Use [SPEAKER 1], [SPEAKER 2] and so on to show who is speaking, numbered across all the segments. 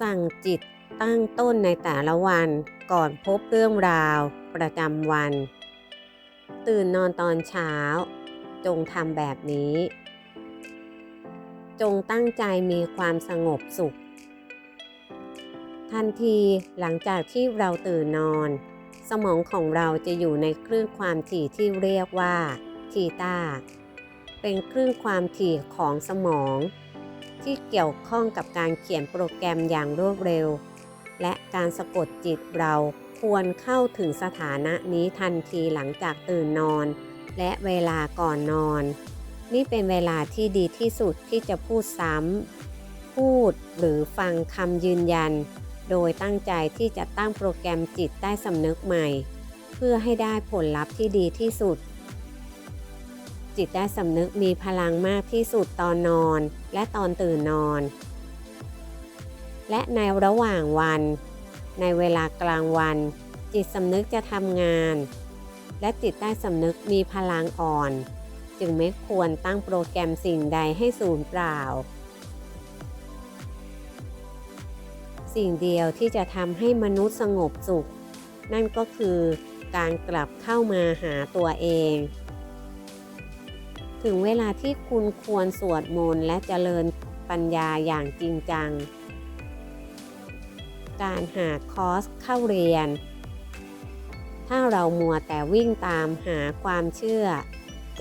[SPEAKER 1] สั่งจิตตั้งต้นในแต่ละวันก่อนพบเรื่องราว ประจำวัน ตื่นนอนตอนเช้า จงทำแบบนี้ จงตั้งใจมีความสงบสุข ทันทีหลังจากที่เราตื่นนอน สมองของเราจะอยู่ในคลื่นความถี่ที่เรียกว่าทีตาเป็นคลื่นความถี่ของสมอง ที่เกี่ยวข้องกับการเขียนโปรแกรมอย่างรวดเร็ว และการสะกดจิตเราควรเข้าถึงสถานะนี้ทันทีหลังจากตื่นนอน และเวลาก่อนนอน นี่เป็นเวลาที่ดีที่สุดที่จะพูดซ้ำพูดหรือฟังคำยืนยัน โดยตั้งใจที่จะตั้งโปรแกรมจิตใต้สำนึกใหม่ เพื่อให้ได้ผลลัพธ์ที่ดีที่สุด จิตใต้สำนึกมีพลังมากที่สุดตอนนอนและตอนตื่นนอน และในระหว่างวัน ในเวลากลางวัน จิตสำนึกจะทำงาน และจิตใต้สำนึกมีพลังอ่อน จึงไม่ควรตั้งโปรแกรมสิ่งใดให้สูญเปล่า สิ่งเดียวที่จะทำให้มนุษย์สงบสุข นั่นก็คือการกลับเข้ามาหาตัวเอง ถึงเวลาที่คุณควรสวดมนต์และเจริญปัญญาอย่างจริงจัง การหาคอร์สเข้าเรียน ถ้าเรามัวแต่วิ่งตามหาความเชื่อ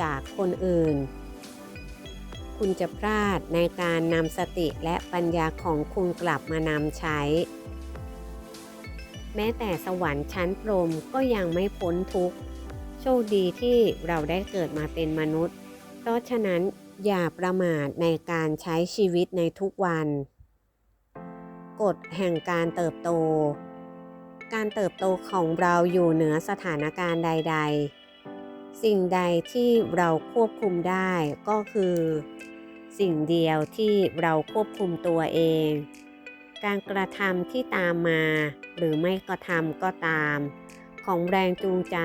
[SPEAKER 1] จากคนอื่น คุณจะพลาดในการนำสติและปัญญาของคุณกลับมานำใช้ แม้แต่สวรรค์ชั้นพรมก็ยังไม่พ้นทุกข์โชคดีที่เราได้เกิดมาเป็นมนุษย์ เพราะฉะนั้นอย่าประมาทในการใช้ชีวิตในทุกวัน กฎแห่งการเติบโต การเติบโตของเราอยู่เหนือสถานการณ์ใด ๆ สิ่งใดที่เราควบคุมได้ก็คือ สิ่งเดียวที่เราควบคุมตัวเอง การกระทำที่ตามมา หรือไม่กระทำก็ตาม ของแรงจูงใจ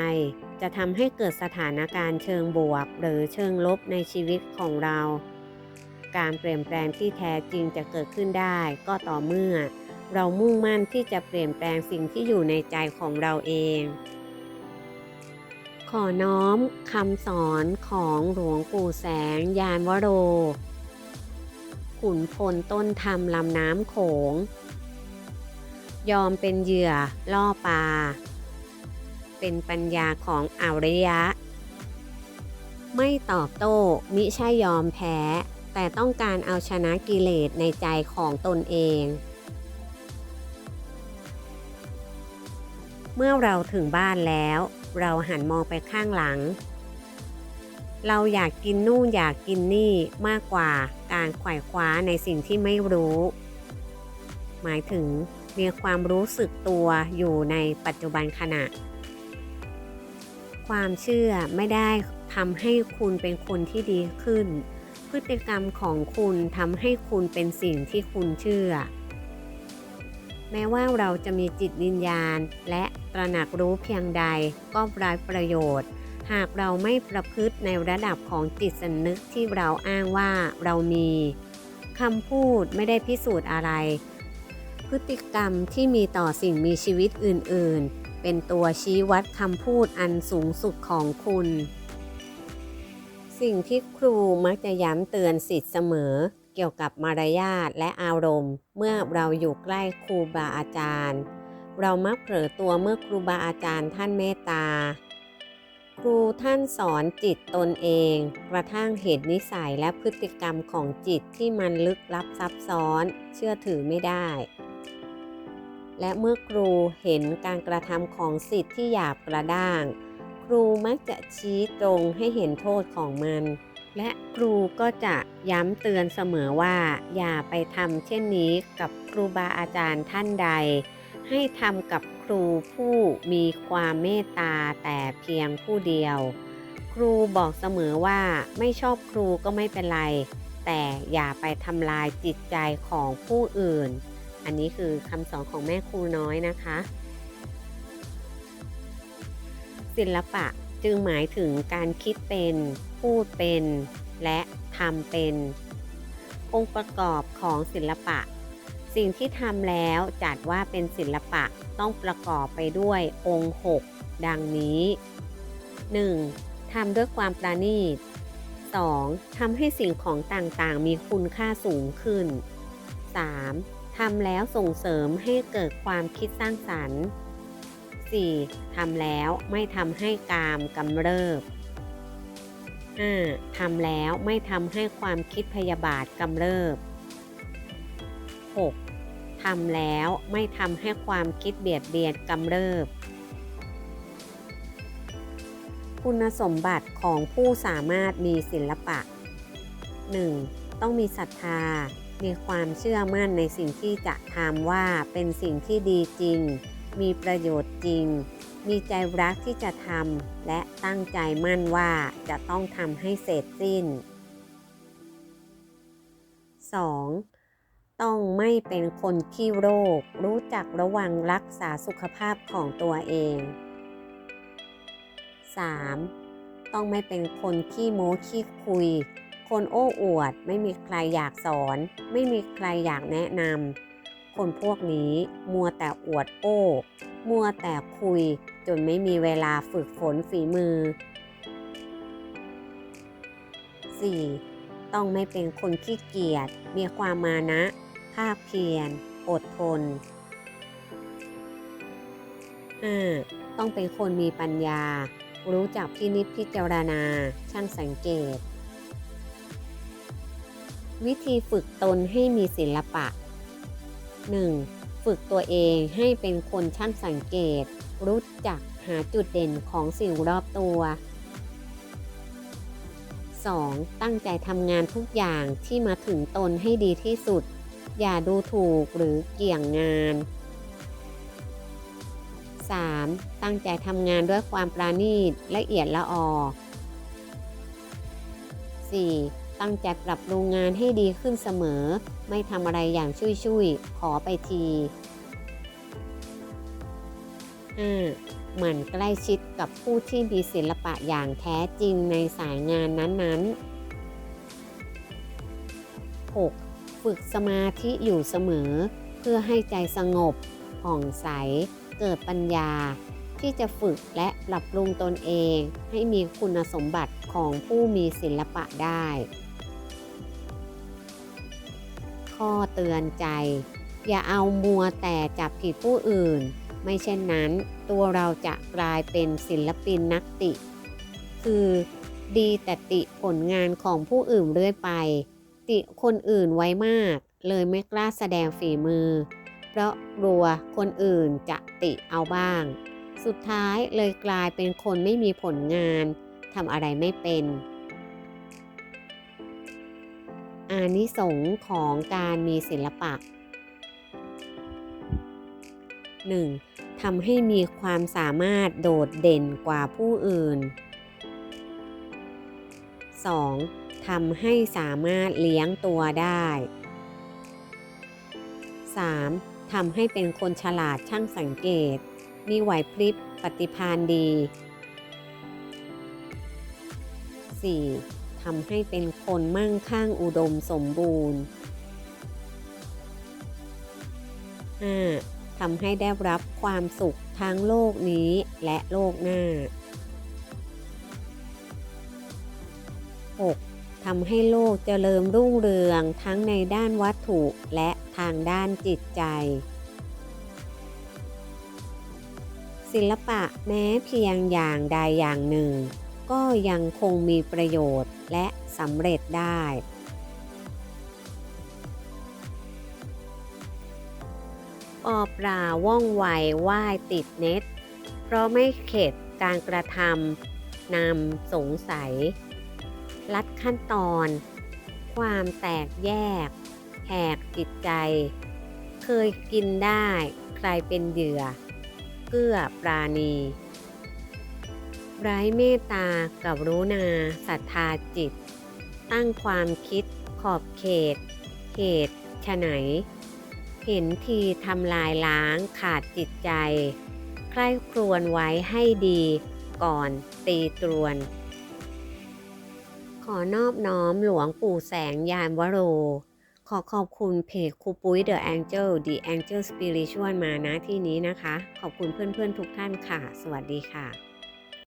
[SPEAKER 1] จะทำให้เกิดสถานการณ์เชิงบวก หรือเชิงลบในชีวิตของเรา การเปลี่ยนแปลงที่แท้จริงจะเกิดขึ้นได้ก็ต่อเมื่อ เรามุ่งมั่นที่จะเปลี่ยนแปลงสิ่งที่อยู่ในใจของเราเอง ขอน้อมคำสอนของหลวงปู่แสง ยานวโร ขุนพลต้นธรรมลำน้ำโขงยอมเป็นเหยื่อล่อปลา เป็นปัญญาของอริยะ ไม่ตอบโต้มิใช่ยอมแพ้ แต่ต้องการเอาชนะกิเลสในใจของตนเอง เมื่อเราถึงบ้านแล้ว เราหันมองไปข้างหลัง เราอยากกินนู่นอยากกินนี่มากกว่าการไขว่คว้าในสิ่งที่ไม่รู้ หมายถึงมีความรู้สึกตัวอยู่ในปัจจุบันขณะ ความเชื่อไม่ได้ทำให้คุณเป็นคนที่ดีขึ้น พฤติกรรมของคุณทำให้คุณเป็นสิ่งที่คุณเชื่อ แม้ว่าเราจะมีจิตวิญญาณ และตระหนักรู้เพียงใดก็ไร้ประโยชน์ หากเราไม่ประพฤติในระดับของจิตสำนึกที่เราอ้างว่าเรามีคำพูดไม่ได้พิสูจน์อะไร พฤติกรรมที่มีต่อสิ่งมีชีวิตอื่น ๆ เป็นตัวชี้วัดคำพูดอันสูงสุดของคุณ สิ่งที่ครูมักจะย้ำเตือนสิทธิ์เสมอ เกี่ยวกับมารยาทและอารมณ์ เมื่อเราอยู่ใกล้ครูบาอาจารย์ เรามักเผลอตัวเมื่อครูบาอาจารย์ท่านเมตตา ครูท่านสอนจิตตนเอง กระทั่งเหตุนิสัยและพฤติกรรมของจิตที่มันลึกลับซับซ้อน เชื่อถือไม่ได้ และเมื่อครูเห็นการกระทำของสิทธิ์ที่หยาบกระด้าง ครูมักจะชี้ตรงให้เห็นโทษของมัน และครูก็จะย้ำเตือนเสมอว่า อย่าไปทำเช่นนี้กับครูบาอาจารย์ท่านใด ให้ทำกับครูผู้มีความเมตตาแต่เพียงผู้เดียว ครูบอกเสมอว่าไม่ชอบครูก็ไม่เป็นไร แต่อย่าไปทำลายจิตใจของผู้อื่น อันนี้คือคำสอนของแม่ครูน้อยนะคะ ศิลปะจึงหมายถึงการคิดเป็น พูดเป็น และทำเป็น องค์ประกอบของศิลปะ สิ่งที่ทำแล้วจัดว่าเป็นศิลปะต้องประกอบไปด้วยองค์ 6 ดังนี้ 1. ทำด้วยความประณีต 2. ทำให้สิ่งของต่างๆ มีคุณค่าสูงขึ้น 3. ทำแล้วส่งเสริมให้เกิดความคิดสร้างสรรค์ 4. ทำแล้วไม่ทำให้กามกำเริบ 5. ทำแล้วไม่ทำให้ความคิดพยาบาทกำเริบ 6. ทำแล้วไม่ทำให้ความคิดเบียดเบียนกำเริบ คุณสมบัติของผู้สามารถมีศิลปะ 1. ต้องมีศรัทธา มีความเชื่อมั่นในสิ่งที่จะทำว่าเป็นสิ่งที่ดีจริง มีประโยชน์จริง มีใจรักที่จะทำและตั้งใจมั่นว่าจะต้องทำให้เสร็จสิ้น 2. ต้องไม่เป็นคนขี้โรค รู้จักระวังรักษาสุขภาพของตัวเอง 3. ต้องไม่เป็นคนขี้โม้ขี้คุย คนโอ้อวด ไม่มีใครอยากสอน ไม่มีใครอยากแนะนำคนพวกนี้มัวแต่อวดโอ้ มัวแต่คุยจนไม่มีเวลาฝึกฝนฝีมือ 4. ต้องไม่เป็นคนขี้เกียจ มีความมานะ ภาคเพียร อดทน 5. ต้องเป็นคนมีปัญญา รู้จักพินิจพิจารณา ช่างสังเกต วิธีฝึกตนให้มีศิลปะ 1. ฝึกตัวเองให้เป็นคนช่างสังเกต รู้จักหาจุดเด่นของสิ่งรอบตัว 2. ตั้งใจทำงานทุกอย่างที่มาถึงตนให้ดีที่สุด อย่าดูถูกหรือเกี่ยงงาน 3. ตั้งใจทำงานด้วยความปราณีตละเอียดละออ 4. ตั้งใจปรับปรุงงานให้ดีขึ้นเสมอ ไม่ทำอะไรอย่างชุยๆ ขอไปที 5. หมั่นใกล้ชิดกับผู้ที่มีศิลปะอย่างแท้จริงในสายงานนั้นๆ 6. ฝึกสมาธิอยู่เสมอ เพื่อให้ใจสงบผ่องใส เกิดปัญญา ที่จะฝึกและปรับปรุงตนเอง ให้มีคุณสมบัติของผู้มีศิลปะได้ ข้อเตือนใจ อย่าเอามัวแต่จับผิดผู้อื่น ไม่เช่นนั้น ตัวเราจะกลายเป็นศิลปินนักติ คือดีแต่ติผลงานของผู้อื่นเรื่อยไป ติคนอื่นไว้มาก เลยไม่กล้าแสดงฝีมือ เพราะกลัวคนอื่นจะติเอาบ้าง สุดท้ายเลยกลายเป็นคนไม่มีผลงานทำอะไรไม่เป็น อานิสงส์ของการมีศิลปะ 1. ทำให้มีความสามารถโดดเด่นกว่าผู้อื่น 2. ทำให้สามารถเลี้ยงตัวได้ 3. ทำให้เป็นคนฉลาดช่างสังเกต มีไหวพริบปฏิภาณดี 4. ทำให้เป็นคนมั่งคั่งอุดมสมบูรณ์ 5. ทำให้ได้รับความสุขทั้งโลกนี้และโลกหน้า 6. ทำให้โลกเจริญรุ่งเรืองทั้งในด้านวัตถุและทางด้านจิตใจ ศิลปะแม้เพียงอย่างใดอย่างหนึ่ง ก็ยังคงมีประโยชน์ และสำเร็จได้ปอปลาว่องไวว่ายติดเน็ต เพราะไม่เข็ดการกระทำนำสงสัย ลัดขั้นตอน ความแตกแยกแหกจิตใจ เคยกินได้ ใครเป็นเหยื่อ เกื้อปราณี ไร้เมตตากับรู้นาศรัทธาจิต ตั้งความคิดขอบเขต เหตุฉไหน เห็นทีทำลายล้างขาดจิตใจ ใคร่ครวญไว้ให้ดีก่อนตีตรวน ขอนอบน้อมหลวงปู่แสงยานวโร ขอขอบคุณเพจครูปุ้ย The Angel The Angel Spiritual มานะที่นี้นะคะ ขอบคุณเพื่อนๆทุกท่านค่ะ สวัสดีค่ะ